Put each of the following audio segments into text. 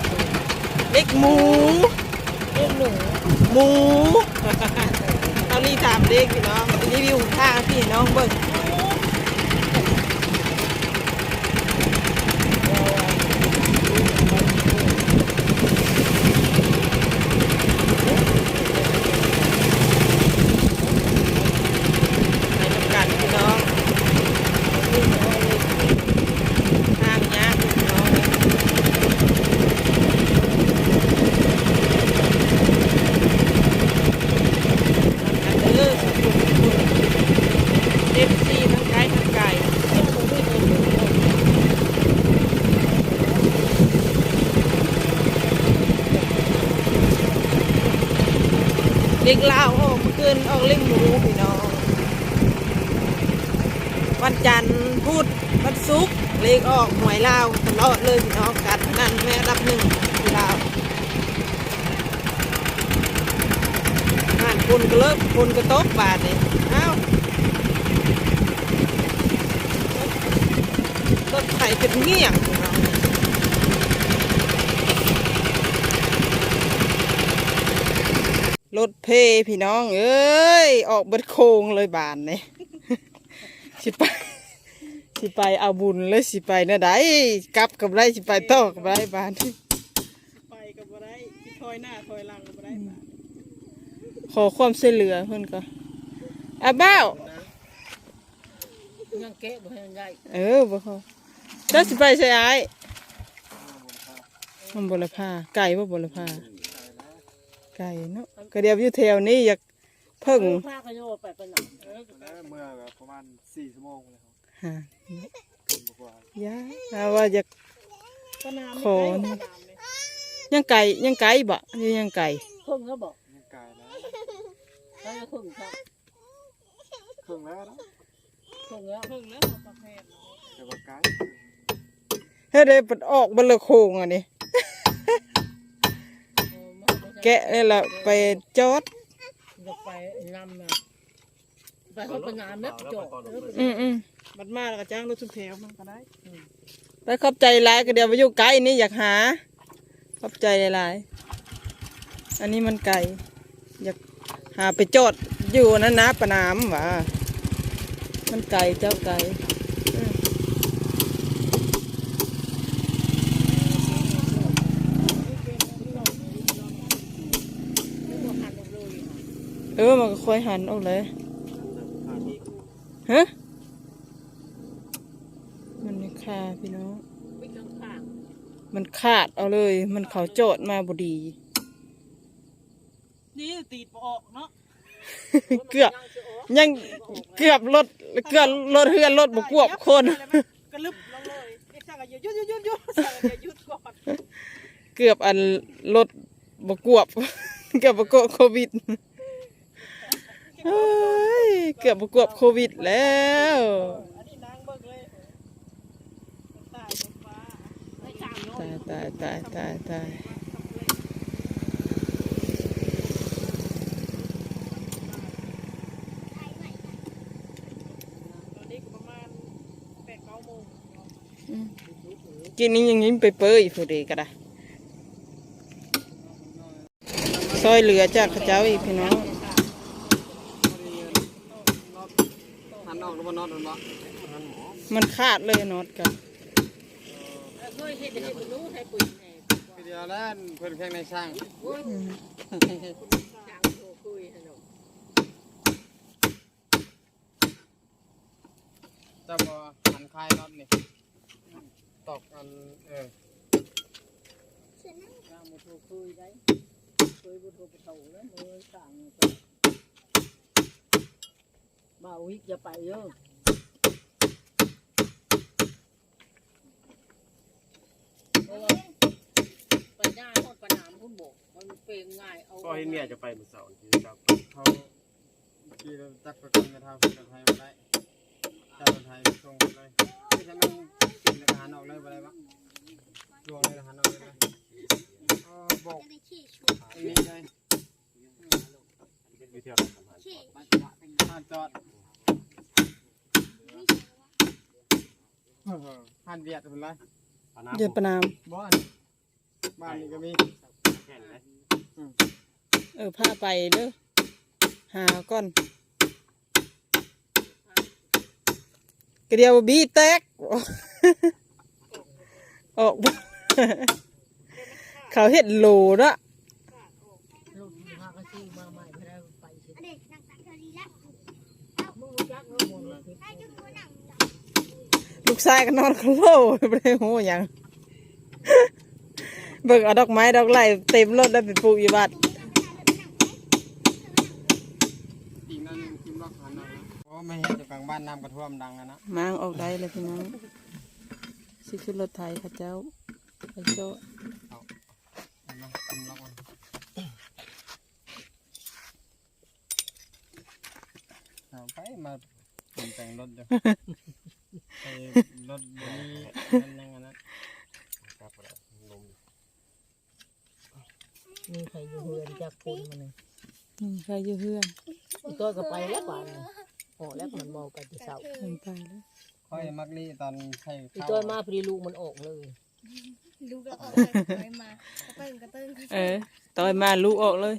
กเล็กหมูเล็กหนูหมู ตอนนี้ถามเล็กพี่น้องรีวิวข้างพี่น้องเบิ่งไปทำกันพี่น้องข้างยากพี่น้อง อันเดอร์สุดเอฟซีทั้งไก่ทั้งไก่ เล็กลาวออกเมื่อคืนออกเล็กหมูพี่น้อง วันจันทร์พุธวันศุกร์เลขออกหวยลาวตลอดเลยพี่น้องกันนั่นแม่รับหนึ่งที่ลาวอ่านคุณก็เลิกคุณก็ตกบาทเลยเอ้าต้นไข่เป็นเงี้ยงของเรารถเพพี่น้อง เอ้ย ออกเบิดโค้งเลยบานเนี่ยสิไป สิไปเอาบุญเลยสิไปนะได้กลับกับไรสิไปต่อกับไรบานไปกับไรถอยหน้าถอยหลังกับไรบานขอความช่วยเหลือเพื่อนก็อาบ้าวยังเก๊ะบ่ให้มันใหญ่เออบ่เขาเจ้าสิไปใช่ไอ้ายมันบลพาไก่บ่บลพา ไก่เนาะก็เดียวอยู่แถวนี้อยากเพิ่งพากันโยไปไปหนเออเมื่อแบบประมาณสี่ชั่วโมงเลยครับหาบอกว่าอยาเอาว่าอยากปนามขอนี่ยังไก่ยังไก่บ่นี่ยังไก่ครึ่งแล้วบอกยังไกลแล้วแล้วจะครึ่งครับครึ่งแล้วนะครึ่งแล้วครึ่งแล้วประเภทแต่ว่าไกลเฮ้ยได้ปัดออกบัลละโคงอันนี้ แกะนี่ละไปจอด จะไปนำมาไปเขาไปนามแล้วจบอืมอืมบัดมาแล้วก็จ้างรถทุกแถวมันก็ได้ไปขอบใจหลายก็เดี๋ยวไปอยู่ไกลนี่อยากหา ขอบใจหลายๆอันนี้มันไก่อยากหาไปจอดอยู่นั่นนะปะนามหว่ามันไก่เจ้าไก่อืม เออมันก็ค่อยหันออกเลยฮะมันไม่คาพี่น้องวิ่งข้างมันขาดเอาเลย มันเขาโจทย์มาบดี นี่ตีดบ่ออกเนาะๆเกือบยังเกือบรถเกือบรถเฮือนรถบกวบคนกระลึบลงเลยไอ้สั่งอย่าหยุดหยุดหยุดหยุดสั่งอย่าหยุดก่อนเกือบอันรถบกวบเกือบบกวบโควิด เฮ้ยเกือบบกวบโควิดแล้วตายตายตายตายตายกินนี้ยังยิ้มไปเปยพอดีก็ได้ซอยเหลือจากข้าเจ้าอีกพี่น้อง หันออกหรือว่านอนหรือเปล่ามันขาดเลยน็อตกันเคยเห็นเห็นรู้ให้ปุ๋ยแน่คือเดียวแล้วเพื่อนแข่งในช่างอืมจ้างโทรคุยให้เนาะจะบอหันคลายรอบนี่ตอกอันเออจ้างมาโทรคุยได้คุยบุตรประตูแล้วมือสั่ง บ่าววิกจะไปเยอะไปได้หมดประนามคุณบอกมันเป็นง่ายเอาก็ให้เมียจะไปมือเสาร์ที่ครับเขาขี่รถจักรไปกันกระทำรถไทยมาได้เจ้ารถไทยส่งเลยที่ทำมันกินอาหารออกเลยอะไรบ้างรวงเลยอาหารออกเลยนะอ๋อบอกอันนี้เลย วิเที่ยวทำงานหันจอดหันเบียดเป็นไรปานาเดือนประนาม บ้านบ้านนี้ก็มีแค่ไหนเออพาไปเด้อหาก่อนกระเดียวบีแตก ออกบ่ เขาเห็ดโหลละ ลูกพาก็ซื้อมาใหม่ไม่ได้ไปสิ เด็กนั่งตักเธอดีละ มึงรู้จักเงินหมดเลย ได้จุดหัวหนัง ลู กชายก็นอนเขาโลไม่ได้หูหยังเบิ่งเอาดอกไม้ดอกไม้เต็มรถแล้วไปปลูกอยู่บ้านอีกนั่นนึงคิมล็อกหันเอานะโอ้ไม่เห็นอยู่กลางบ้านน้ำกระท่วมดังอะนะมางออกได้เลยพี่น้องสิขึ้นรถไทยเข้าเจ้าไปโจ้เห็นไหมคิมล็อกมันเอาไปมาเปลี่ยนแต่งรถอยู่ ไอ้รถเดี๋ยวนี้นั่นยังไงนะครับแล้วนมมีใครอยู่เฮือนจักคนมาหนึ่งอืมใครอยู่เพื่อนอีกตัวก็ไปแล้วป่านนี้โอ้แล้วมันเมากันที่เสาเพิ่นไปแล้วค่อยมักลี่ตอนใช้อีกข้าวตัวมาพอดีลูกมันออกเลยดูกระออกเลยมากระตึงกระตึงเออต่อยมาลูกออกเลย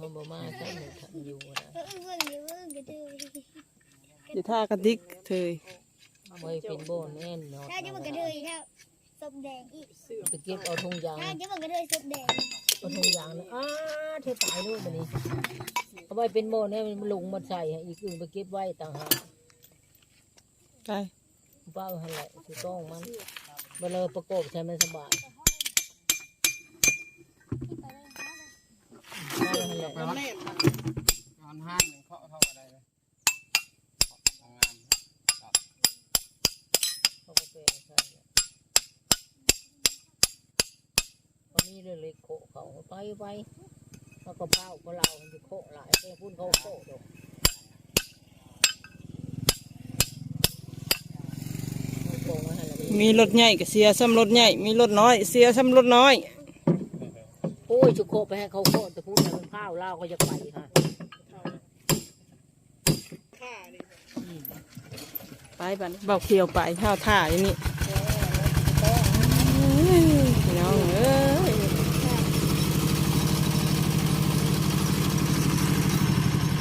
มันบ่มาใช่ไหมทันอยู่นะเออเบิ่งอยู่เบิ่งกระตึงอยู่ท่ากระดิกเธ ยไม่เป็นโบนแน่นเนาะถ้าจะมันกระเทยถ้าศพแดงอีกไปเก็บเอาทงยางถ้าจะมันกระเทยศพแดงเอาทงยางนะอ้าเธอตายด้วยมันนี้เอาไว้เป็นโบนแน่มันลงมาใส่ให้อีกอื่นไปเก็บไว้ต่างหากไปเป้าหันแหละถูกต้องมันมันเลยประกอบใช้มันสบายเป้าหันแหละ ไปวัดงานห้านหนึ่งเคาะเท่าอะไรเลยทำงาน เขาก็เป็นใช่วันนี้ เรื่องเล็กโคเขาไปไปแล้วก็เป้าก็เรามันจะโคหลายไปพูดเขาโคดอกโกงไว้ให้ละมีรถใหญ่ก็เสียซ้ำรถใหญ่ มีรถน้อย เสียซ้ำรถน้อย โอ้ยจุกโคไปให้เขาโคแต่พูดให้มันข้าวเล่าก็จะไปค่ะไปบัดนเบาเขียวไปข้าวท่าอย่างนี้พี่น้องเอ้ย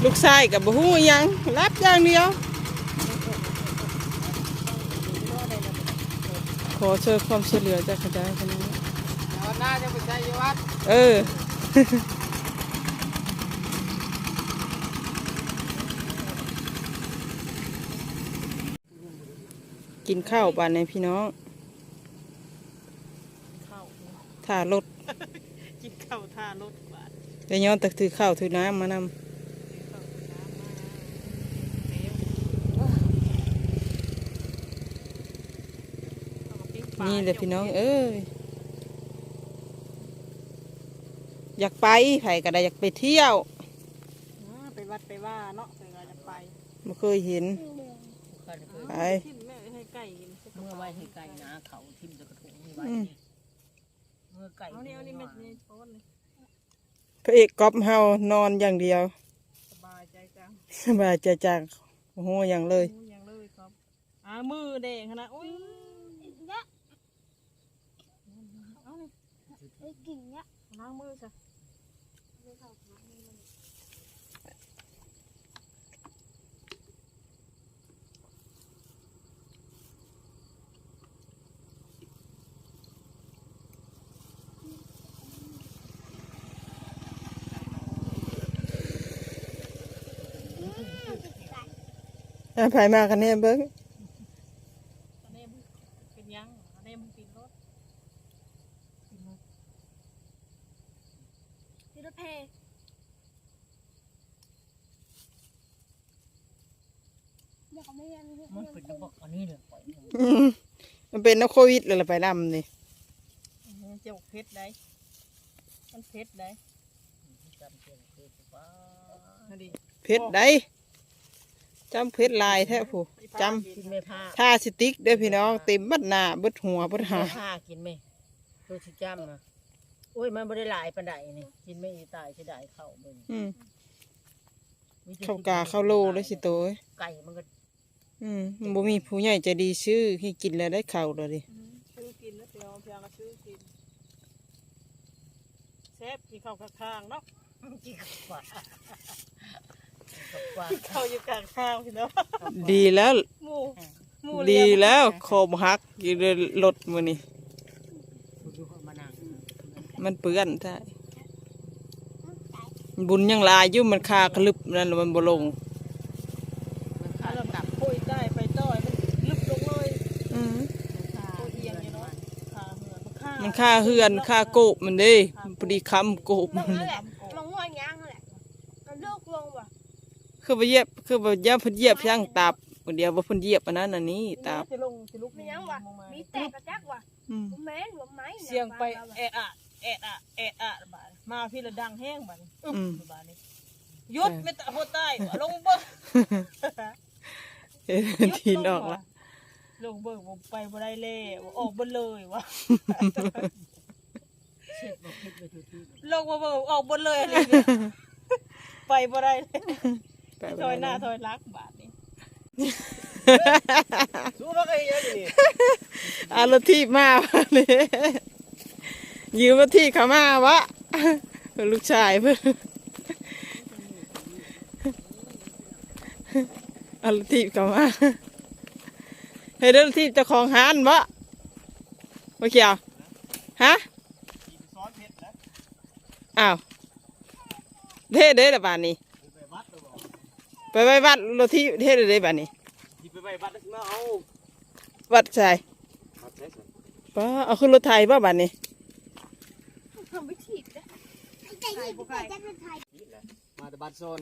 ลูกชายกับบ่ฮู้หยังรับอย่างเดียว ขอช่วยความช่วยเหลือจากกระจายคนนี้เดี๋ยวหน้าจะไปใช้ยี่วัดเออกินข้าวบานในพี่น้องข้าวถ่ารถ กินข้าวทารถบาทแต่ย้อนตักถือข้าวถือน้ำมานข้าว น้ำมาแล้วำนี่เลยพี่น้อง เอ้ยอยากไปไผก็ได้อยากไปเที่ยวอ่าไปวัดไปว่าเนาะไปว่าจะไปไม่เคยเห็น ไป ทิ่มแม่ให้ไก่กินเมื่อไว้ให้ไก่นะเขาทิ่มจะกระถุงไว้อืมเมื่อไก่เอานี่เอานี่ไม่ไม่โทษเลยพระเอกก๊อฟเฮานอนอย่างเดียว สบายใจจังสบายใจจากโอ้โหอย่างเลย อู้ยังเลยครับอ่ามือแดงขนาดอุ้ยเยอะเอา เลยเอ้กิ่งเนี้ยล้างมือซะอะไผมากันเนี่ยเบิ้ง อันนี้มึงเป็นยังอันนี้มึงปีนรถ ดูรถเพอยากไม่ยังมันเป็นระบบอันนี้เลยปล่อยมันอืมมันเป็นนักโควิดเลยล่ะไปนำนี่อื้อหือเจ้าเพชรได้มันเพชรได้จำเป็นคือว่านั่นดิเพชรได้จำเพชรลายแท้ผู้จกินไม่ผ้าำท่าสติ๊กเด้อพี่น้องเต็มบัดหน้าเบิดหัวเบิดหาไม่ผ้ากินไหมตัวชิจ้ำนะโอ้ยมันไม่ได้หลายปันไดนี่กินไม่ตายจะได้เข้าเบิ่งอืมมีแต่เข้ากาเข้าโลเลยสิโตเอ้ยไก่มันก็ อืมมันบ่มีผู้ใหญ่ใจะดีซื้อให้กินแล้วได้ข้าวเลยดิ ซื้อกินแล้วเพียวเพียวก็ซื้อกินซ่บกินข้าวข้างๆเนาะกินกับปลากับปลาข้าวอยู่กลางข้าวพี่น้องดีแล้วหมูหมูดีเลี้ยงแล้วโคมหักอยู่ในรถมือนี่ดูเขามานั่งมันเปื้อนใช่บุญยังหลายอยู่มันคากระลึบนั่นแหละมันบ่ลง มันขาด แล้ว ตับ คุยได้ไปต่อยมันลึกลงเลย อืม ตัวเอียงอยู่เนาะขาเหือน มันฆ่ามันค่าเฮือนค่าโกบมันเด้พอดีคำโกบมมัองนนั่นแหละมองว่าย่างนั่นแหละก็เลิกลงว่ะคือไปเหยียบคือไปย่าเพิ่นเหยียบย่างตับเดียวว่าเพิ่นเหยียบอันนั้นอันนี้ตับจะลงจะลุกมีย่างว่ะมีแตกกระจักว่ะอืมแม่นหัวไม้เสียงไปแอะอะแอะอะแอะอะบาดมาพี่ละดังแห้งบาดนี้อึ๊บบาดนี้หยุดไม่ตะโหดใต้ลงเบิ่งเห็นทีนออกละ ลงเบิ่งผมไปบ่ได้แล้วออกบ่เลยวะเช็ดบอกเช็ดไปทุกที่ลงมาเบิ่งออกบ่เลยอะไรเนี่ยไปบ่ได้เลยไปถอยหน้าถอยหลังบาดนี้สู้แล้วก็เยอะอยู่นี่เอารถที่มาวะเลยยืมรถที่เขามาวะเพิ่นลูกชายเพิ่นเอารถที่เขามา เฮ้ยเดี๋ยวรถที่เจ้าของห้านวะว่าเขียวฮะซ้อนเพชรนะอ้าวเท่เด้อละบานนี้ไปวัดแล้วบอกไปไว้วัดรถที่เท่เด้อบานนี้ที่ไปไปวัดแล้วสิมาเอาวัดใช่วัดใช่สิป้าเอาขึ้นรถไทยป่ะบานนี้ทำไม่ถีบนะไก่ไก่ไก่จะเป็นไทยนี่แหละมาแต่บัดโซน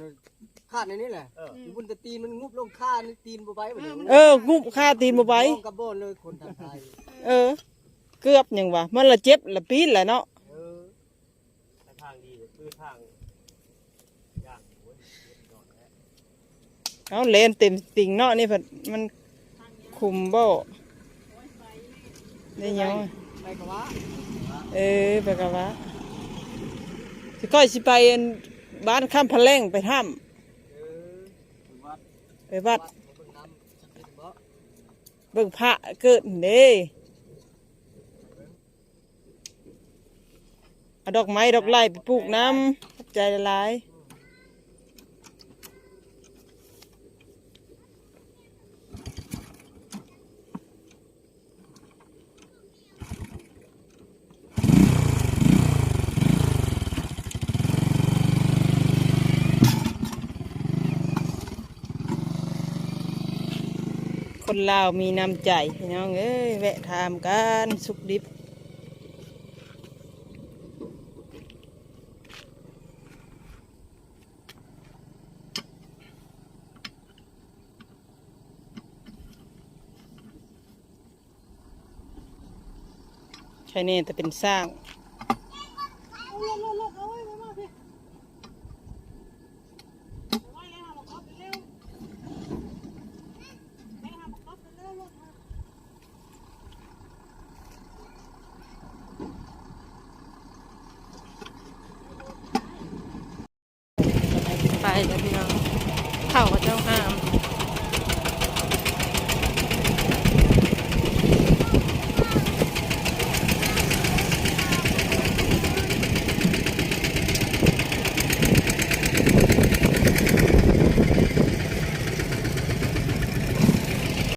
คาดในนี้แหละเออบุญแต่ตีนมันงุบลงคานี่ตีนบ่ไปบ่ได้เออกุบค่าตีนมาไปมองกับโบนเลยคนทางไทยเออ เกือบยังวะมันละเจ็บละปีดละเนาะเออแต่ทางดีคือทางย่างโอ้ยนอนแล้วเอาเลนเต็มติ่งเนาะนี่เพิ่นมันคุมบ่ได้ยังวะไปกับว่าเออไปกันวะสิก้อยสิไปอันบ้านข้ามพะแลงไปถ้เออถึงวัดำ ไปวัดเบิ่งน้ำสักนิดบ่เบิ่งพระเกิดเด้เอาดอกไม้ดอกไล่ไปปลูกน้ำใจละลาย ลาวมีน้ำใจพี่น้องเอ้ยแวะถามกันสุขดิบใช่เนี่ยแต่เป็นสร้าง 哎。